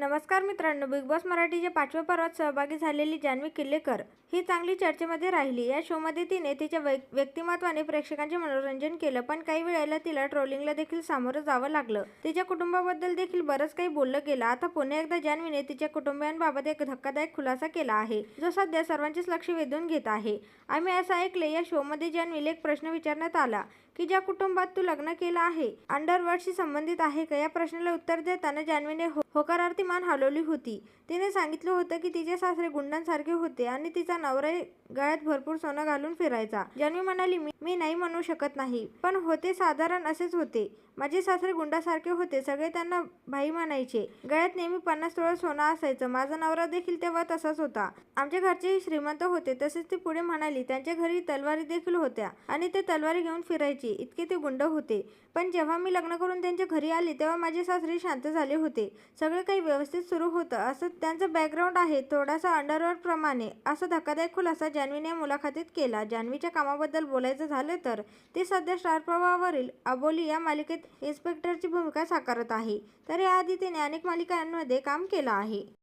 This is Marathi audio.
नमस्कार मित्रांनो बिग बॉस मराठीच्या पाचव्या पर्वात सहभागी झालेली जान्हवी किल्लेकर ही चांगली चर्चेमध्ये राहिली. या शोमध्ये तिने तिच्या वै व्यक्तिमत्वाने प्रेक्षकांचे मनोरंजन केलं पण काही वेळेला तिला ट्रोलिंगला देखील सामोरं जावं लागलं. तिच्या कुटुंबाबद्दल देखील बरंच काही बोललं गेलं. आता पुन्हा एकदा जान्हवीने तिच्या कुटुंबियांबाबत एक धक्कादायक खुलासा केला आहे जो सध्या सर्वांचेच लक्ष वेधून घेत आहे. आम्ही असं ऐकले या शोमध्ये जान्हवीला एक प्रश्न विचारण्यात आला की ज्या कुटुंबात तू लग्न केलं आहे अंडरवर्डशी संबंधित आहे का? या प्रश्नाला उत्तर देताना जान्हवीने हो- होकारार्थी मान हलवली होती. तिने सांगितलं होतं की तिचे सासरे गुंडांसारखे होते आणि तिचा नवरा गळ्यात भरपूर सोनं घालून फिरायचा. जन्मी म्हणाली मी मी नाही म्हणू शकत नाही. पण होते साधारण असेच होते. माझे सासरे गुंडासारखे होते. सगळे त्यांना भाई म्हणायचे. गळ्यात नेहमी पन्नास तोळा सोनं असायचं. माझा नवरा देखील तेव्हा तसाच होता. आमच्या घरचेही श्रीमंत होते. तसेच ती पुढे म्हणाली त्यांच्या घरी तलवारी देखील होत्या आणि ते तलवारी घेऊन फिरायचे. इतके ते गुंड होते. पण जेव्हा मी लग्न करून त्यांच्या घरी आले तेव्हा माझे सासरे शांत झाले होते. सगळे काही व्यवस्थित सुरू होतं. असं त्यांचं बॅकग्राऊंड आहे. थोडासा अंडरवर्डप्रमाणे असा धक्कादायक खुलासा जान्हवीने मुलाखतीत केला. जान्हवीच्या कामाबद्दल बोलायचं झालं तर ती सध्या स्टार प्रवाहावरील अबोली या मालिकेत इन्स्पेक्टरची भूमिका साकारत आहे. तर याआधी तिने अनेक मालिकांमध्ये काम केलं आहे.